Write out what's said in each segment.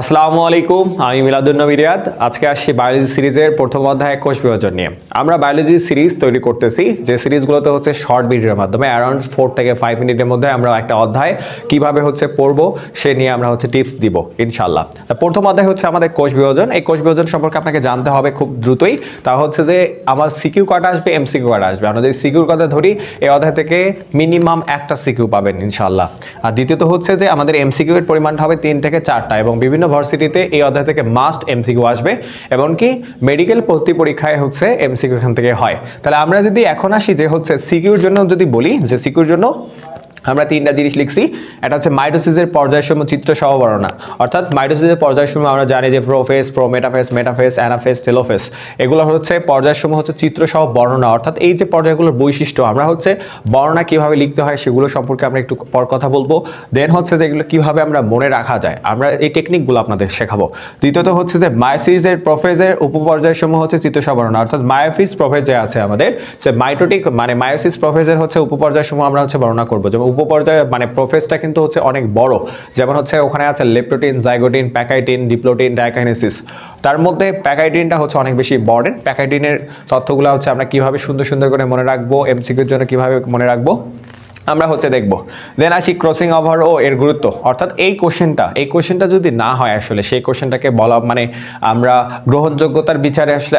আসসালামু আলাইকুম, আমি মিলাদুন্নবী রিয়াদ। আজকে আসছি বায়োলজি সিরিজের প্রথম অধ্যায় কোষ বিভাজন নিয়ে। আমরা বায়োলজি সিরিজ তৈরি করতেছি, যে সিরিজগুলোতে হচ্ছে শর্ট ভিডিওর মাধ্যমে, অ্যারাউন্ড ফোর থেকে ফাইভ মিনিটের মধ্যে আমরা একটা অধ্যায় কীভাবে হচ্ছে পড়ব, সে নিয়ে আমরা হচ্ছে টিপস দিব ইনশাল্লাহ প্রথম অধ্যায় হচ্ছে আমাদের কোষ বিভাজন। এই কোষ বিভাজন সম্পর্কে আপনাকে জানতে হবে খুব দ্রুতই। তা হচ্ছে যে, আমার সিকিউ কটা আসবে, এমসিকিউ কটা আসবে। আমরা যদি সিকিউর কথা ধরি, এই অধ্যায় থেকে মিনিমাম একটা সিকিউ পাবেন ইনশাল্লাহ আর দ্বিতীয়ত হচ্ছে যে, আমাদের এমসিকিউ এর পরিমাণটা হবে তিন থেকে চারটা এবং বিভিন্ন ভার্সিটিতে এই অধ্যায় থেকে মাস্ট এমসিকিউ আসবে, এমনকি মেডিকেল ভর্তি পরীক্ষায় হচ্ছে এমসিকিউ এখান থেকে হয়। তাহলে আমরা যদি এখন আসি যে হচ্ছে সিকিউর জন্য যদি বলি, যে সিকিউর জন্য আমরা তিনটা জিনিস লিখছি। এটা হচ্ছে মাইটোসিসের পর্যায়সমূহ চিত্র সহ বর্ণনা। অর্থাৎ মাইটোসিসের পর্যায়সমূহ আমরা জানি যে prophase prometaphase metaphase anaphase, telophase. এগুলো হচ্ছে পর্যায়সমূহ হচ্ছে চিত্র সহ বর্ণনা। অর্থাৎ এই যে পর্যায়গুলোর বৈশিষ্ট্য, আমরা হচ্ছে বর্ণনা কীভাবে লিখতে হয় সেগুলো সম্পর্কে আমরা একটু পর কথা বলব। দেন হচ্ছে যে এগুলো কীভাবে আমরা মনে রাখা যায়। আমরা এই টেকনিকগুলো আপনাদের শেখাবো। দ্বিতীয়ত হচ্ছে যে মায়োসিসের প্রোফেজের উপপর্যায়সমূহ হচ্ছে চিত্র সহ বর্ণনা। অর্থাৎ মায়োফিস প্রোফেজ যে আছে আমাদের, সে মাইটোটিক মানে মায়োসিস প্রোফেজের হচ্ছে উপপর্যায়সমূহ আমরা হচ্ছে বর্ণনা করব। যেমন উপপর্যায়ে মানে প্রোফেসটা কিন্তু হচ্ছে অনেক বড়। যেমন হচ্ছে ওখানে আছে leptotene, zygotene, pachytene, diplotene, diakinesis. তার মধ্যে প্যাকাইটিনটা হচ্ছে অনেক বেশি ইম্পর্টেন্ট। প্যাকাইটিনের তথ্যগুলো হচ্ছে আমরা কীভাবে সুন্দর সুন্দর করে মনে রাখব, এমসিকিউর জন্য কীভাবে মনে রাখব? আমরা হচ্ছে দেখব। দেন আসি ক্রসিং ওভার ও এর গুরুত্ব। অর্থাৎ এই কোশ্চেনটা এই কোশ্চেনটা যদি না হয় আসলে, সেই কোশ্চেনটাকে বলা মানে আমরা গ্রহণযোগ্যতার বিচারে আসলে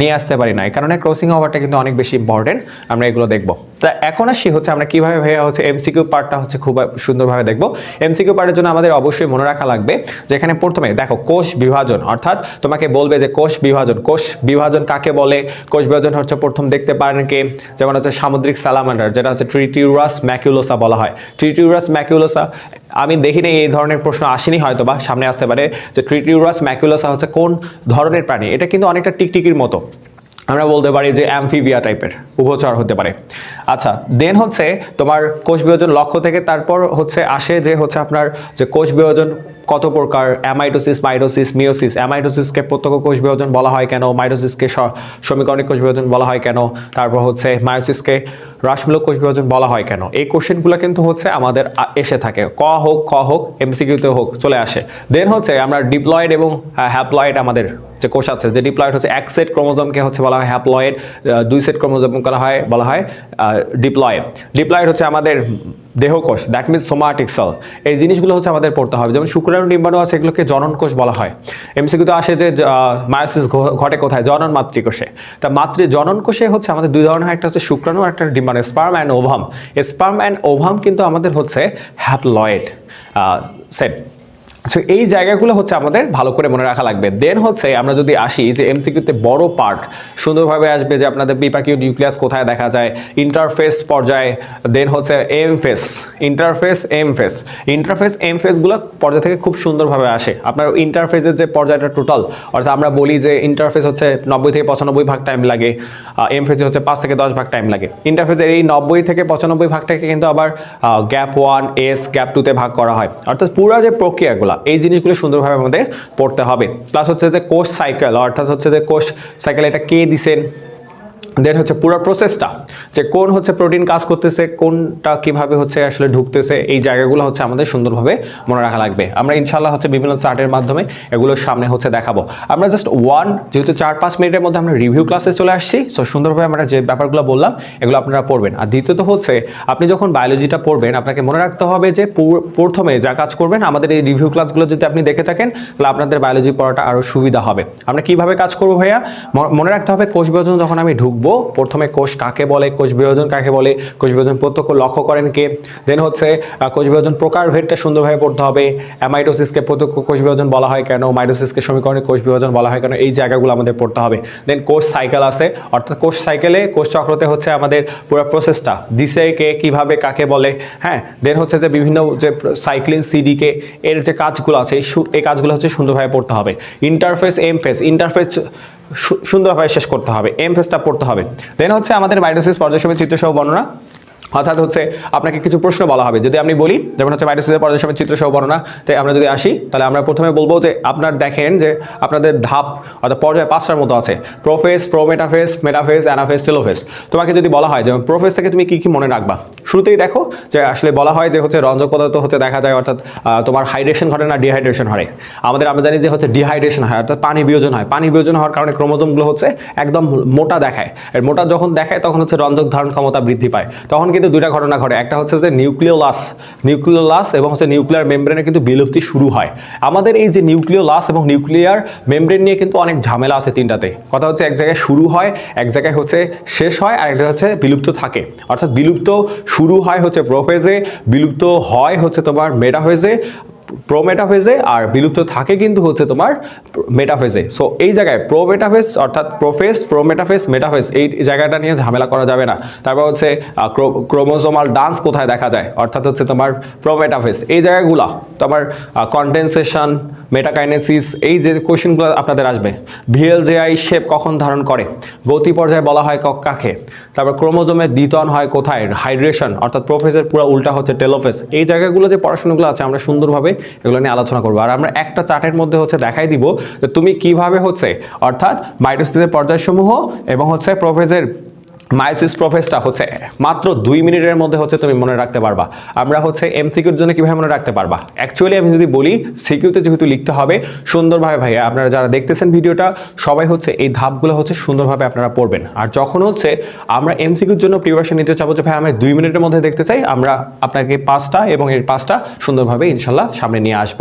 নিয়ে আসতে পারি না। এই কারণে ক্রসিং ওভারটা কিন্তু অনেক বেশি ইম্পর্টেন্ট আমরা এগুলো দেখব। তা এখন আসি হচ্ছে আমরা কীভাবে ভাইয়া হচ্ছে এমসিকিউ পার্টটা হচ্ছে খুব সুন্দরভাবে দেখব। এমসিকিউ পার্টের জন্য আমাদের অবশ্যই মনে রাখা লাগবে যেখানে প্রথমে দেখো কোষ বিভাজন। অর্থাৎ তোমাকে বলবে যে কোষ বিভাজন। কোষ বিভাজন কাকে বলে? কোষ বিভাজন হচ্ছে প্রথম দেখতে পারেন কে? যেমন হচ্ছে সামুদ্রিক সালামান্ডার, যেটা হচ্ছে ট্রিটিউরাস ম্যাকিউলোসা বলা হয়। ট্রিটিউরাস ম্যাকিউলোসা আমি দেখিনি এই ধরনের প্রশ্ন আসেনি হয়তো বা সামনে আসতে পারে যে ট্রিটিউরাস ম্যাকিউলোসা হচ্ছে কোন ধরনের প্রাণী? এটা কিন্তু অনেকটা টিকটিকির মতো। আমরা বলতে পারি যে অ্যামফিবিয়া টাইপের উভচর হতে পারে। আচ্ছা দেন হচ্ছে তোমার কোষ বিভাজন লক্ষ্য থেকে তারপর হচ্ছে আসে যে হচ্ছে আপনার যে কোষ বিভাজন কত প্রকার অ্যামাইটোসিস মাইটোসিস মিওসিস অ্যামাইটোসিসকে প্রত্যক্ষ কোষ বিভাজন বলা হয় কেন? মাইটোসিসকে সমীকরণিক কোষ বিভাজন বলা হয় কেন? তারপর হচ্ছে মায়োসিসকে হ্রাসমূলক কোষ বিভাজন বলা হয় কেন? এই কোশ্চেনগুলো কিন্তু হচ্ছে আমাদের এসে থাকে। ক হোক ক হোক এমসিকিউতে হোক, চলে আসে। দেন হচ্ছে আমরা ডিপ্লয়েড এবং হ্যাপ্লয়েড আমাদের যে কোষ আছে, যে ডিপ্লয়েড হচ্ছে এক সেট ক্রোমোজোমকে হচ্ছে বলা হয় হ্যাপ্লয়েড দুই সেট ক্রোমোজোম করা হয়, বলা হয় ডিপ্লয়েড ডিপ্লয়েড হচ্ছে আমাদের দেহকোষ দ্যাট মিনস সোমাটিক সেল এই জিনিসগুলো হচ্ছে আমাদের পড়তে হবে। যেমন শুক্রাণু ডিম্বাণু আছে, এগুলোকে জননকোষ বলা হয়। এমসিকিউতে আসে যে মায়োসিস ঘটে কোথায়? জনন মাতৃকোষে। তা মাতৃ জনন কোষে হচ্ছে আমাদের দুই ধরনের একটা হচ্ছে শুক্রাণু একটা ডিম্বাণু sperm and ovum sperm and ovum কিন্তু আমাদের হচ্ছে হ্যাপ্লয়েড সেট সো এই জায়গাগুলো হচ্ছে আমাদের ভালো করে মনে রাখা লাগবে। দেন হচ্ছে আমরা যদি আসি যে এমসিকিউতে বড় পার্ট সুন্দরভাবে আসবে যে আপনাদের বিপাকীয় নিউক্লিয়াস কোথায় দেখা যায় ইন্টারফেস পর্যায়ে দেন হচ্ছে M phase interface M phase interface M ফেসগুলো পর্যায় থেকে খুব সুন্দরভাবে আসে। আপনার ইন্টারফেসের যে পর্যায়টা টোটাল অর্থাৎ আমরা বলি যে ইন্টারফেস হচ্ছে নব্বই থেকে পঁচানব্বই ভাগ টাইম লাগে এম ফেসে হচ্ছে পাঁচ থেকে দশ ভাগ টাইম লাগে। ইন্টারফেসের এই নব্বই থেকে পঁচানব্বই ভাগটাকে কিন্তু আবার গ্যাপ ওয়ান এস গ্যাপ টুতে ভাগ করা হয়। অর্থাৎ পুরো যে প্রক্রিয়াগুলো এই জিনিসগুলো সুন্দরভাবে আমাদের পড়তে হবে। প্লাস হচ্ছে যে কোষ সাইকেল অর্থাৎ হচ্ছে যে কোষ সাইকেল এটা কে দিছেন? দেন হচ্ছে পুরো প্রসেসটা যে কোন হচ্ছে প্রোটিন কাজ করতেছে, কোনটা কীভাবে হচ্ছে আসলে ঢুকতেছে, এই জায়গাগুলো হচ্ছে আমাদের সুন্দরভাবে মনে রাখা লাগবে। আমরা ইনশাল্লাহ হচ্ছে বিভিন্ন চার্টের মাধ্যমে এগুলো সামনে হচ্ছে দেখাবো। আমরা জাস্ট ওয়ান যেহেতু চার, পাঁচ মিনিটের মধ্যে আমরা রিভিউ ক্লাসে চলে আসছি সো সুন্দরভাবে আমরা যে ব্যাপারগুলো বললাম, এগুলো আপনারা পড়বেন। আর দ্বিতীয়ত হচ্ছে, আপনি যখন বায়োলজিটা পড়বেন, আপনাকে মনে রাখতে হবে যে প্রথমে যা কাজ করবেন, আমাদের এই রিভিউ ক্লাসগুলো যদি আপনি দেখে থাকেন, তাহলে আপনাদের বায়োলজি পড়াটা আরও সুবিধা হবে। আমরা কীভাবে কাজ করব ভাইয়া? মনে রাখতে হবে কোষ বিভাজন যখন আমি ঢুকবো প্রথমে কোষ কাকে বলে, কোষ বিভাজন কাকে বলে, কোষ বিভাজন প্রত্যক্ষ লক্ষ্য করেন কে? দেন হচ্ছে কোষ বিভাজন প্রকারভেদটা সুন্দরভাবে পড়তে হবে। অ্যামাইটোসিসকে প্রত্যক্ষ কোষ বিভাজন বলা হয় কেন? মাইটোসিসকে সমীকরণে কোষ বিভাজন বলা হয় কেন? এই জায়গাগুলো আমাদের পড়তে হবে। দেন কোষ সাইকেল আছে। অর্থাৎ কোষ সাইকেলে কোষ চক্রতে হচ্ছে আমাদের পুরো প্রসেসটা দিছে কে, কীভাবে, কাকে বলে হ্যাঁ? দেন হচ্ছে যে বিভিন্ন যে সাইক্লিন সিডিকে এর যে কাজগুলো আছে, এই কাজগুলো হচ্ছে সুন্দরভাবে পড়তে হবে। ইন্টারফেস এম ফেস ইন্টারফেস সুন্দরভাবে শেষ করতে হবে এম ফেসটা পড়তে হবে। দেন হচ্ছে আমাদের মাইটোসিস পর্যায়সমের চিত্রসহ বর্ণনা। অর্থাৎ হচ্ছে আপনাকে কিছু প্রশ্ন বলা হবে। যদি আমি বলি, যেমন হচ্ছে মাইটোসিসের পর্যায় সময় চিত্র সহ বর্ণনা, তাই আমরা যদি আসি, তাহলে আমরা প্রথমে বলব যে আপনার দেখেন যে আপনাদের ধাপ অর্থাৎ পর্যায় পাঁচটার মতো আছে। Prophase prometaphase metaphase anaphase, telophase. তোমাকে যদি বলা হয়, যেমন প্রোফেস থেকে তুমি কি কি মনে রাখবা? শুরুতেই দেখো যে আসলে বলা হয় যে হচ্ছে রঞ্জক পদার্থ হচ্ছে দেখা যায়, অর্থাৎ তোমার হাইড্রেশন ঘটে না ডিহাইড্রেশন হয়। আমাদের, আমরা জানি যে হচ্ছে ডিহাইড্রেশন হয়, অর্থাৎ পানি বিয়োজন হয়। পানি বিয়োজন হওয়ার কারণে ক্রোমোজোমগুলো হচ্ছে একদম মোটা দেখায়। মোটা যখন দেখায়, তখন হচ্ছে রঞ্জক ধারণ ক্ষমতা বৃদ্ধি পায়। তখন কিন্তু দুইটা ঘটনা ঘটে। একটা হচ্ছে যে নিউক্লিওলাস নিউক্লিওলাস এবং হচ্ছে নিউক্লিয়ার মেমব্রেনের কিন্তু বিলুপ্তি শুরু হয়। আমাদের এই যে নিউক্লিওলাস এবং নিউক্লিয়ার মেমব্রেন নিয়ে কিন্তু অনেক ঝামেলা আছে তিনটাতে। কথা হচ্ছে এক জায়গায় শুরু হয়, এক জায়গায় হচ্ছে শেষ হয় আর একটা হচ্ছে বিলুপ্ত থাকে। অর্থাৎ বিলুপ্ত শুরু হয় হচ্ছে প্রোফেজে, বিলুপ্ত হয় হচ্ছে তোমার মেটা মেটাফেজে। প্রোমেটাফেজে আর বিলুপ্ত থাকে কিন্তু হচ্ছে তোমার মেটাফেজে সো এই জায়গায় প্রোমেটাফেজ অর্থাৎ প্রোফেস প্রোমেটাফেস মেটাফেস এই জায়গাটা নিয়ে ঝামেলা করা যাবে না। তারপর হচ্ছে ক্রোমোজোমাল ডান্স কোথায় দেখা যায়? অর্থাৎ হচ্ছে তোমার প্রোমেটাফেস এই জায়গাগুলো তোমার কন্ডেনসেশন মেটাকাইনেসিস এই যে কোশ্চেনগুলো আপনাদের আসবে। ভিএলজেআই শেপ কখন ধারণ করে? গতি পর্যায়ে বলা হয় কাকে তারপর ক্রোমোজোমের দ্বিতন হয় কোথায়? হাইড্রেশন অর্থাৎ প্রোফেসের পুরো উল্টা হচ্ছে টেলোফেস এই জায়গাগুলো যে পড়াশোনাগুলো আছে, আমরা সুন্দরভাবে এগুলো নিয়ে আলোচনা করব। আর আমরা একটা চার্টের মধ্যে হচ্ছে দেখাই দিব যে তুমি কীভাবে হচ্ছে, অর্থাৎ মাইটোসিসের পর্যায়সমূহ এবং হচ্ছে প্রোফেসের মাইসিস প্রফেসটা হচ্ছে মাত্র দুই মিনিটের মধ্যে হচ্ছে তুমি মনে রাখতে পারবা। আমরা হচ্ছে এমসিকিউর জন্য কীভাবে মনে রাখতে পারবা? অ্যাকচুয়ালি আমি যদি বলি, সিকিউতে যেহেতু লিখতে হবে, সুন্দরভাবে ভাইয়া আপনারা যারা দেখতেছেন ভিডিওটা, সবাই হচ্ছে এই ধাপগুলো হচ্ছে সুন্দরভাবে আপনারা পড়বেন। আর যখন হচ্ছে আমরা এমসিকিউর জন্য প্রিপারেশন নিতে চাবো যে ভাই, আমি দুই মিনিটের মধ্যে দেখতে চাই, আমরা আপনাকে পাঁচটা এবং এর পাঁচটা সুন্দরভাবে ইনশাল্লাহ সামনে নিয়ে আসব।